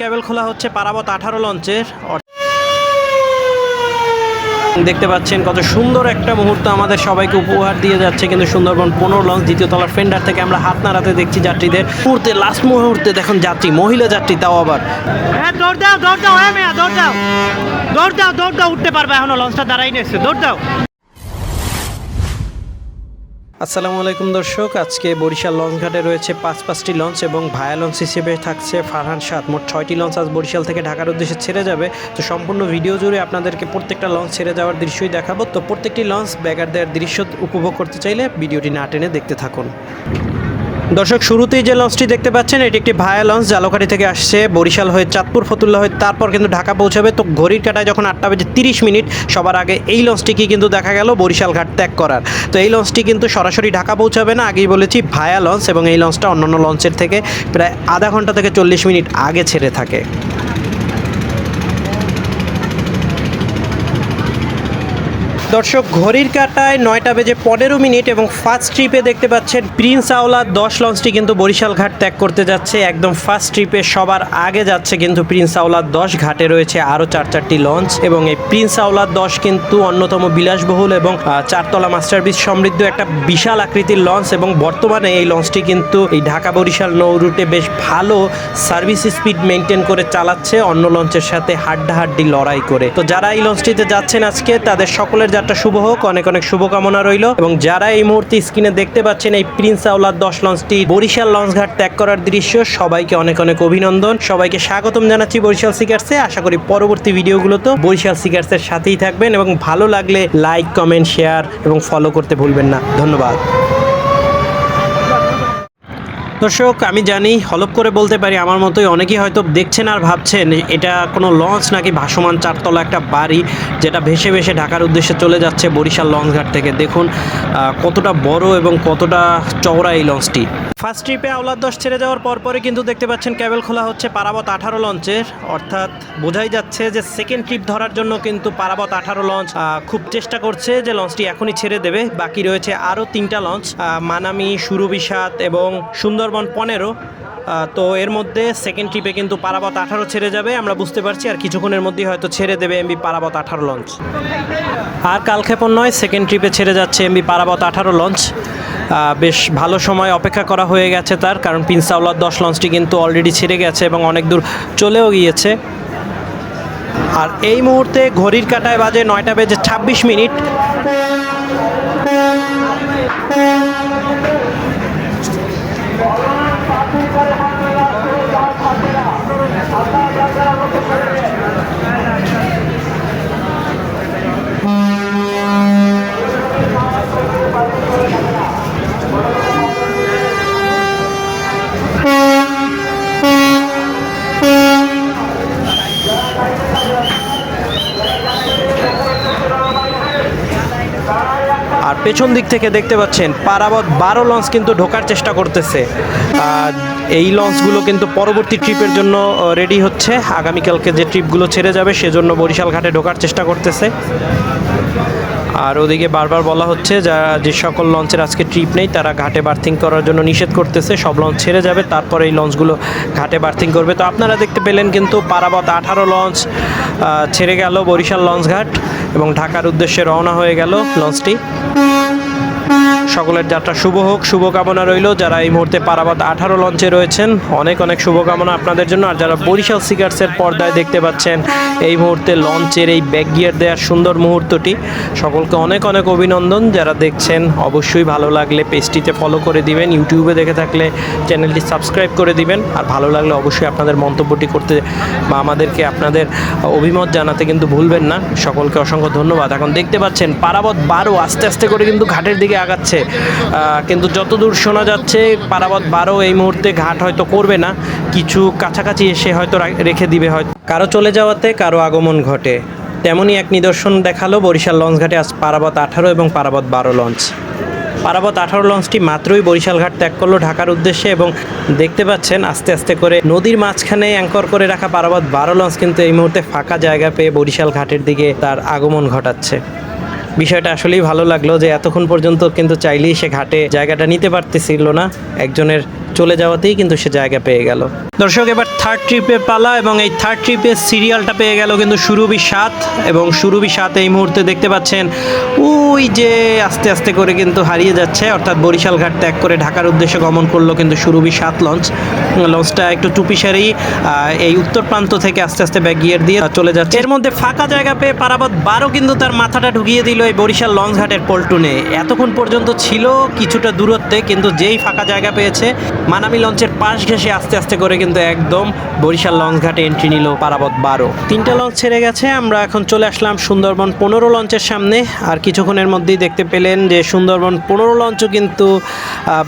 কেবল খোলা হচ্ছে পারাবত আঠারো লঞ্চের। দেখতে পাচ্ছেন কত সুন্দর একটা মুহূর্ত আমাদের সবাইকে উপহার দিয়ে যাচ্ছে কিন্তু সুন্দরবন পনেরো লঞ্চ দ্বিতীয় তলার ফেন্ডার থেকে আমরা হাত নাড়াতে দেখছি যাত্রীদের। মুহূর্তে লাস্ট মুহূর্তে দেখুন যাত্রী, মহিলা যাত্রী তাও আবার। হ্যাঁ দৌড় দাও দৌড় দাও হ্যাঁ দাও, উঠতে পারবে এখনও, লঞ্চটা দাঁড়াই নিয়েছে, দৌড় দাও। আসসালামু আলাইকুম দর্শক, আজকে বরিশাল লঞ্চ ঘাটে রয়েছে পাঁচ পাঁচটি লঞ্চ এবং ভায়া লঞ্চ হিসেবে থাকছে ফারহান সাত মোট ছয়টি লঞ্চ আজ বরিশাল থেকে ঢাকার উদ্দেশ্যে ছেড়ে যাবে। তো সম্পূর্ণ ভিডিও জুড়ে আপনাদেরকে প্রত্যেকটা লঞ্চ ছেড়ে যাওয়ার দৃশ্যই দেখাবো। তো প্রত্যেকটি লঞ্চ ব্যাগার দেওয়ার দৃশ্য উপভোগ করতে চাইলে ভিডিওটি না টেনে দেখতে থাকুন। দর্শক, শুরুতেই যে লঞ্চটি দেখতে পাচ্ছেন, এটি একটি ভায়া লঞ্চ। জালকাঠি থেকে আসছে বরিশাল হয়ে চাঁদপুর, ফতুল্লা হয়ে তারপর কিন্তু ঢাকা পৌঁছাবে। তো ঘড়ির কাটায় যখন আটটা বেজে তিরিশ মিনিট, সবার আগে এই লঞ্চটিকে কিন্তু দেখা গেল বরিশাল ঘাট ত্যাগ করার। তো এই লঞ্চটি কিন্তু সরাসরি ঢাকা পৌঁছাবে না, আগেই বলেছি, ভায়া লঞ্চ এবং এই লঞ্চটা অন্যান্য লঞ্চের থেকে প্রায় আধা ঘণ্টা থেকে চল্লিশ মিনিট আগে ছেড়ে থাকে। দর্শক, ঘড়ির কাটায় নয়টা বেজে পনেরো মিনিট এবং ফার্স্ট ট্রিপে দেখতে পাচ্ছেন প্রিন্স আওলা দশ লঞ্চটি কিন্তু বরিশাল ঘাট ত্যাগ করতে যাচ্ছে। একদম ফার্স্ট ট্রিপে সবার আগে যাচ্ছে কিন্তু প্রিন্স আওলা দশ ঘাটে রয়েছে আরও চার চারটি লঞ্চ এবং এই প্রিন্স আওলা দশ কিন্তু অন্যতম বিলাসবহুল এবং চারতলা মাস্টারপিস সমৃদ্ধ একটা বিশাল আকৃতির লঞ্চ এবং বর্তমানে এই লঞ্চটি কিন্তু এই ঢাকা বরিশাল নৌ রুটে বেশ ভালো সার্ভিস স্পিড মেনটেন করে চালাচ্ছে। অন্য লঞ্চের সাথে হাড্ডাহাড্ডি লড়াই করে। তো যারা এই লঞ্চটিতে যাচ্ছেন আজকে, তাদের সকলের যাত্রা শুভ হোক, অনেক অনেক শুভকামনা রইল। এবং যারা এই মুহূর্তে স্ক্রিনে দেখতে পাচ্ছেন এই প্রিন্স আওলার দশ লঞ্চটি বরিশাল লঞ্চ ঘাট ত্যাগ করার দৃশ্য, সবাইকে অনেক অনেক অভিনন্দন। সবাইকে স্বাগতম জানাচ্ছি বরিশাল সিকার্সে। আশা করি পরবর্তী ভিডিওগুলোতে বরিশাল সিকার্সের সাথেই থাকবেন। এবং ভালো লাগলে লাইক, কমেন্ট, শেয়ার এবং ফলো করতে ভুলবেন না। ধন্যবাদ। দর্শক, আমি জানি, হলপ করে বলতে পারি, আমার মতোই অনেকেই হয়তো দেখছেন আর ভাবছেন, এটা কোনো লঞ্চ নাকি ভাসমান চারতলা একটা বাড়ি যেটা ভেসে ভেসে ঢাকার উদ্দেশ্যে চলে যাচ্ছে বরিশাল লঞ্চ ঘাট থেকে। দেখুন কতটা বড় এবং কতটা চওড়া এই লঞ্চটি। ফার্স্ট ট্রিপে আওলাদ দশ ছেড়ে যাওয়ার পরপরই কিন্তু দেখতে পাচ্ছেন ক্যাবেল খোলা হচ্ছে পারাবত আঠারো লঞ্চের। অর্থাৎ বোঝাই যাচ্ছে যে সেকেন্ড ট্রিপ ধরার জন্য কিন্তু পারাবত আঠারো লঞ্চ খুব চেষ্টা করছে যে লঞ্চটি এখনই ছেড়ে দেবে। বাকি রয়েছে আরও তিনটা লঞ্চ মানামি সুরবিসাত এবং সুন্দরবন পনেরো তো এর মধ্যে সেকেন্ড ট্রিপে কিন্তু পারাবত আঠারো ছেড়ে যাবে। আমরা বুঝতে পারছি আর কিছুক্ষণের মধ্যেই হয়তো ছেড়ে দেবে এমবি পারাবত আঠারো লঞ্চ আর কালক্ষেপণ নয় সেকেন্ড ট্রিপে ছেড়ে যাচ্ছে এমবি পারাবত আঠারো লঞ্চ বেশ ভালো সময় অপেক্ষা করা হয়ে গেছে তার, কারণ পিনসাউলার দশ লঞ্চটি কিন্তু অলরেডি ছেড়ে গেছে এবং অনেক দূর চলেও গিয়েছে। আর এই মুহূর্তে ঘড়ির কাটায় বাজে নয়টা বেজে ছাব্বিশ মিনিট। পেছন দিক থেকে দেখতে পাচ্ছেন, পারাবত বারো লঞ্চ কিন্তু ঢোকার চেষ্টা করতেছে। আর এই লঞ্চগুলো কিন্তু পরবর্তী ট্রিপের জন্য রেডি হচ্ছে। আগামীকালকে যে ট্রিপগুলো ছেড়ে যাবে, সেজন্য বরিশাল ঘাটে ঢোকার চেষ্টা করতেছে। আর ওদিকে বারবার বলা হচ্ছে যা যে সকল লঞ্চের আজকে ট্রিপ নেই, তারা ঘাটে বার্থিং করার জন্য নিষেধ করতেছে। সব লঞ্চ ছেড়ে যাবে, তারপরে এই লঞ্চগুলো ঘাটে বার্থিং করবে। তো আপনারা দেখতে পেলেন কিন্তু পারাবত আঠারো লঞ্চ ছেড়ে গেল বরিশাল লঞ্চ ঘাট এবং ঢাকার উদ্দেশ্যে রওনা হয়ে গেল লঞ্চটি। Bye. সকলের যাত্রা শুভ হোক, শুভকামনা রইল। যারা এই মুহূর্তে পারাবাদ আঠারো লঞ্চে রয়েছেন, অনেক অনেক শুভকামনা আপনাদের জন্য। আর যারা বরিশাল সিগার্সের পর্দায় দেখতে পাচ্ছেন, এই মুহূর্তে লঞ্চের এই ব্যাক গিয়ার দেওয়ার সুন্দর মুহূর্তটি, সকলকে অনেক অনেক অভিনন্দন। যারা দেখছেন, অবশ্যই ভালো লাগলে পেজটিতে ফলো করে দিবেন। ইউটিউবে দেখে থাকলে চ্যানেলটি সাবস্ক্রাইব করে দিবেন। আর ভালো লাগলে অবশ্যই আপনাদের মন্তব্যটি করতে বা আমাদেরকে আপনাদের অভিমত জানাতে কিন্তু ভুলবেন না। সকলকে অসংখ্য ধন্যবাদ। এখন দেখতে পাচ্ছেন, পারাবত বারো আস্তে আস্তে করে কিন্তু ঘাটের দিকে আগাচ্ছে। আহ, কিন্তু যতদূর শোনা যাচ্ছে পারাবত বারো এই মুহূর্তে ঘাট হয়তো করবে না। কিছু কাছাকাছি এসে হয়তো রেখে দিবে হয়তো। কারও চলে যাওয়াতে কারও আগমন ঘটে। তেমনই এক নিদর্শন দেখাল বরিশাল লঞ্চ ঘাটে আজ পারাবত আঠারো এবং পারাবত বারো লঞ্চ। পারাবত আঠারো লঞ্চটি মাত্রই বরিশাল ঘাট ত্যাগ করল ঢাকার উদ্দেশ্যে এবং দেখতে পাচ্ছেন আস্তে আস্তে করে নদীর মাঝখানে অ্যাঙ্কর করে রাখা পারাবত বারো লঞ্চ কিন্তু এই মুহূর্তে ফাঁকা জায়গা পেয়ে বরিশাল ঘাটের দিকে তার আগমন ঘটাচ্ছে। বিষয়টা আসলেই ভালো লাগল যে এতক্ষণ পর্যন্ত কিন্তু চাইলেই সে ঘাটে জায়গাটা নিতে পারতেছিল না। একজনের চলে যাওয়াতেই কিন্তু সে জায়গা পেয়ে গেল। দর্শক, এবার থার্ড ট্রিপের পালা এবং এই থার্ড ট্রিপের সিরিয়ালটা পেয়ে গেল কিন্তু সুরভি সাত এবং সুরভি সাত এই মুহূর্তে দেখতে পাচ্ছেন ওই যে আস্তে আস্তে করে কিন্তু হারিয়ে যাচ্ছে অর্থাৎ বরিশাল ঘাট ত্যাগ করে ঢাকার উদ্দেশ্যে গমন করল কিন্তু সুরভি সাত লঞ্চ লঞ্চটা একটু টুপিসারি আহ, এই উত্তর প্রান্ত থেকে আস্তে আস্তে ব্যাগ গিয়ার দিয়ে চলে যাচ্ছে। এর মধ্যে ফাঁকা জায়গা পেয়ে পারাবত বারো কিন্তু তার মাথাটা ঢুকিয়ে দিল এই বরিশাল লঞ্চ ঘাটের পল্টুনে। এতক্ষণ পর্যন্ত ছিল কিছুটা দূরত্বে কিন্তু যেই ফাঁকা জায়গা পেয়েছে মানামি লঞ্চের পাশ ঘেসে আস্তে আস্তে করে কিন্তু একদম বরিশাল লঞ্চ ঘাটে এন্ট্রি নিল পারাবত বারো। তিনটা লঞ্চ ছেড়ে গেছে, আমরা এখন চলে আসলাম সুন্দরবন পনেরো লঞ্চের সামনে। আর কিছুক্ষণের মধ্যেই দেখতে পেলেন যে সুন্দরবন পনেরো লঞ্চও কিন্তু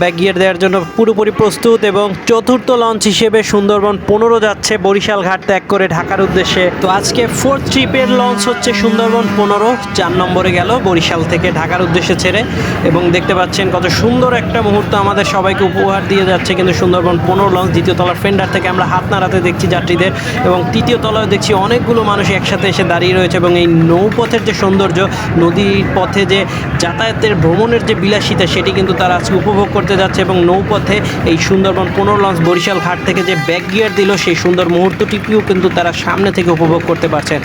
ব্যাক গিয়ার দেওয়ার জন্য পুরোপুরি প্রস্তুত এবং চতুর্থ লঞ্চ হিসেবে সুন্দরবন পনেরো যাচ্ছে বরিশাল ঘাট ত্যাগ করে ঢাকার উদ্দেশ্যে। তো আজকে ফোর্থ ট্রিপের লঞ্চ হচ্ছে সুন্দরবন পনেরো, চার নম্বরে গেল বরিশাল থেকে ঢাকার উদ্দেশ্যে ছেড়ে। এবং দেখতে পাচ্ছেন কত সুন্দর একটা মুহূর্ত আমাদের সবাইকে উপহার দিয়ে যাচ্ছে কিন্তু সুন্দরবন পনেরো লঞ্চ দ্বিতীয় তলার ফেন্ডার থেকে আমরা হাত নাড়াতে দেখছি যাত্রীদের এবং তৃতীয় তলায় দেখছি অনেকগুলো মানুষ একসাথে এসে দাঁড়িয়ে রয়েছে এবং এই নৌপথের যে সৌন্দর্য, নদীর পথে যে যাতায়াতের ভ্রমণের যে বিলাসিতা, সেটি কিন্তু তারা আজকে উপভোগ করতে যাচ্ছে এবং নৌপথে এই সুন্দরবন পুনর লঞ্চ বরিশাল ঘাট থেকে যে ব্যাক গিয়ার দিল, সেই সুন্দর মুহূর্তটিকেও কিন্তু তারা সামনে থেকে উপভোগ করতে পারছেন।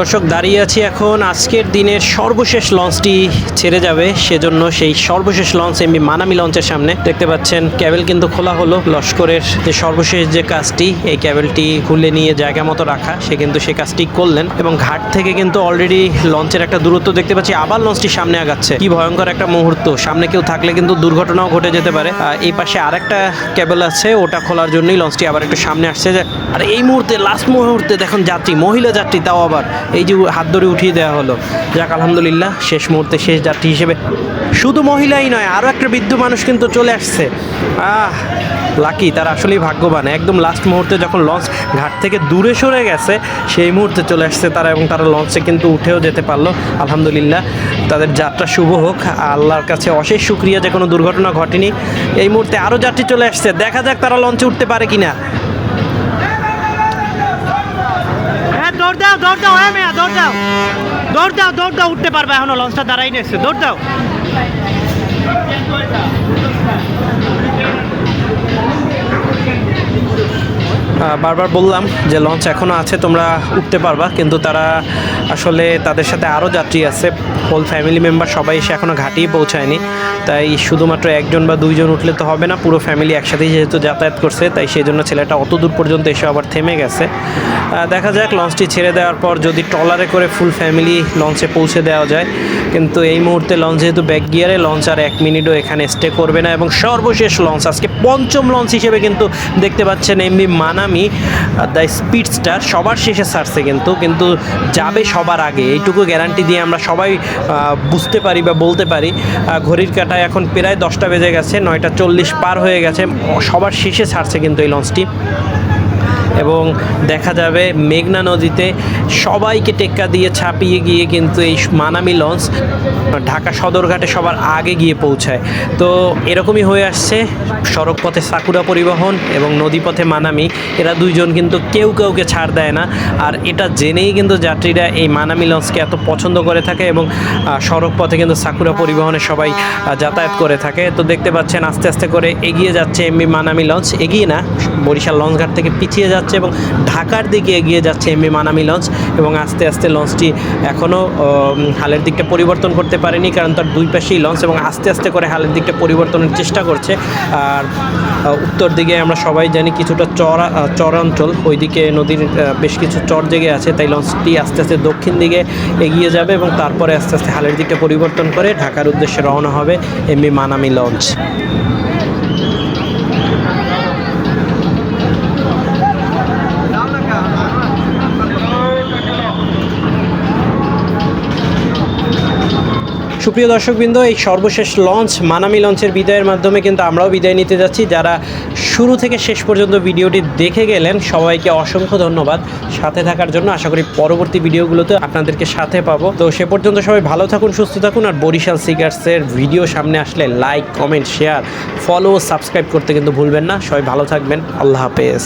দর্শক, দাঁড়িয়ে আছি এখন। আজকের দিনের সর্বশেষ লঞ্চটি ছেড়ে যাবে, সেজন্য সেই সর্বশেষ লঞ্চ এমবি মানামি লঞ্চের সামনে। দেখতে পাচ্ছেন, ক্যাবেল কিন্তু খোলা হলো। লস্করের যে সর্বশেষ যে কাজটি, এই ক্যাবেলটি খুলে নিয়ে জায়গা মতো রাখা, সে কিন্তু সে কাজটি করলেন। এবং ঘাট থেকে কিন্তু অলরেডি লঞ্চের একটা দূরত্ব দেখতে পাচ্ছি, আবার লঞ্চটি সামনে আগাচ্ছে। কি ভয়ঙ্কর একটা মুহূর্ত, সামনে কেউ থাকলে কিন্তু দুর্ঘটনাও ঘটে যেতে পারে। এই পাশে আরেকটা ক্যাবেল আছে, ওটা খোলার জন্যই লঞ্চটি আবার একটু সামনে আসছে। আর এই মুহূর্তে লাস্ট মুহূর্তে দেখুন যাত্রী, মহিলা যাত্রী, তাও আবার। এই যে হাত ধরে উঠিয়ে দেওয়া হলো। যাক, আলহামদুলিল্লাহ, শেষ মুহূর্তে শেষ যাত্রী হিসেবে। শুধু মহিলাই নয় আরও একটা বৃদ্ধ মানুষ কিন্তু চলে আসছে। আহ, লাকি, তারা আসলেই ভাগ্যবান। একদম লাস্ট মুহূর্তে যখন লঞ্চ ঘাট থেকে দূরে সরে গেছে, সেই মুহূর্তে চলে আসছে তারা এবং তারা লঞ্চে কিন্তু উঠেও যেতে পারল। আলহামদুলিল্লাহ, তাদের যাত্রা শুভ হোক। আল্লাহর কাছে অশেষ শুক্রিয়া যে কোনো দুর্ঘটনা ঘটেনি। এই মুহূর্তে আরও যাত্রী চলে আসছে। দেখা যাক তারা লঞ্চে উঠতে পারে কিনা। হ্যাঁ দৌড় দাও দৌড় দাও হ্যাঁ মেয়া, দৌড় দাও। দৌড় দাও দৌড় দাও, উঠতে পারবে এখনও, লঞ্চটা দাঁড়াই নিয়েছে, দৌড় দাও। বারবার বললাম যে লঞ্চ এখনও আছে, তোমরা উঠতে পারবা, কিন্তু তারা আসলে তাদের সাথে আরও যাত্রী আছে। হোল ফ্যামিলি মেম্বার সবাই এসে এখনও ঘাটিয়ে পৌঁছায়নি। তাই শুধুমাত্র একজন বা দুইজন উঠলে তো হবে না, পুরো ফ্যামিলি একসাথেই যেহেতু যাতায়াত করছে, তাই সেই জন্য ছেলেটা অত দূর পর্যন্ত এসে আবার থেমে গেছে। দেখা যাক, লঞ্চটি ছেড়ে দেওয়ার পর যদি ট্রলারে করে ফুল ফ্যামিলি লঞ্চে পৌঁছে দেওয়া যায়, কিন্তু এই মুহূর্তে লঞ্চ যেহেতু ব্যাক গিয়ারে লঞ্চ আর এক মিনিটও এখানে স্টে করবে না, এবং সর্বশেষ লঞ্চ, আজকে পঞ্চম লঞ্চ হিসেবে কিন্তু দেখতে পাচ্ছেন এমবি মানামি। দ্য স্পিড স্টার সবার শেষে ছাড়ছে কিন্তু কিন্তু যাবে সবার আগে। এইটুকু গ্যারান্টি দিয়ে আমরা সবাই বুঝতে পারি বা বলতে পারি। ঘড়ির কাটায় এখন প্রায় দশটা বেজে গেছে, নয়টা চল্লিশ পার হয়ে গেছে, সবার শেষে ছাড়ছে কিন্তু এই লঞ্চটি এবং দেখা যাবে মেঘনা নদীতে সবাইকে টেক্কা দিয়ে ছাপিয়ে গিয়ে কিন্তু এই মানামি লঞ্চ ঢাকা সদরঘাটে সবার আগে গিয়ে পৌঁছায়। তো এরকমই হয়ে আসছে সড়ক পথে সাকুরা পরিবহন এবং নদীপথে মানামি। এরা দুইজন কিন্তু কেউ কাউকে ছাড় দেয় না। আর এটা জেনেই কিন্তু যাত্রীরা এই মানামি লঞ্চকে এত পছন্দ করে থাকে এবং সড়ক পথে কিন্তু সাকুরা পরিবহনে সবাই যাতায়াত করে থাকে। তো দেখতে পাচ্ছেন আস্তে আস্তে করে এগিয়ে যাচ্ছে এমবি মানামি লঞ্চ। এগিয়ে না, বরিশাল লঞ্চঘাট থেকে পিছিয়ে যাচ্ছে। এবং ঢাকার দিকে এগিয়ে যাচ্ছে এমবি মানামি লঞ্চ এবং আস্তে আস্তে লঞ্চটি এখনও হালের দিকটা পরিবর্তন করতে পারেনি কারণ তার দুই পাশেই লঞ্চ এবং আস্তে আস্তে করে হালের দিকটা পরিবর্তনের চেষ্টা করছে। আর উত্তর দিকে আমরা সবাই জানি কিছুটা চর চর অঞ্চল ওইদিকে নদীর বেশ কিছু চর জেগে আছে, তাই লঞ্চটি আস্তে আস্তে দক্ষিণ দিকে এগিয়ে যাবে এবং তারপরে আস্তে আস্তে হালের দিকটা পরিবর্তন করে ঢাকার উদ্দেশ্যে রওনা হবে এমবি মানামি লঞ্চ। সুপ্রিয় দর্শকবৃন্দ, এই সর্বশেষ লঞ্চ, মানামি লঞ্চের বিদায়ের মাধ্যমে কিন্তু আমরাও বিদায় নিতে যাচ্ছি। যারা শুরু থেকে শেষ পর্যন্ত ভিডিওটি দেখে গেলেন, সবাইকে অসংখ্য ধন্যবাদ। সাথে থাকার জন্য আশা করি পরবর্তী ভিডিওগুলোতে আপনাদেরকে সাথে পাবো। তো সে পর্যন্ত সবাই ভালো থাকুন, সুস্থ থাকুন, আর বরিশাল সিগার্সের ভিডিও সামনে আসলে like, comment, share follow subscribe করতে কিন্তু ভুলবেন না। সবাই ভালো থাকবেন। আল্লাহ হাফেজ।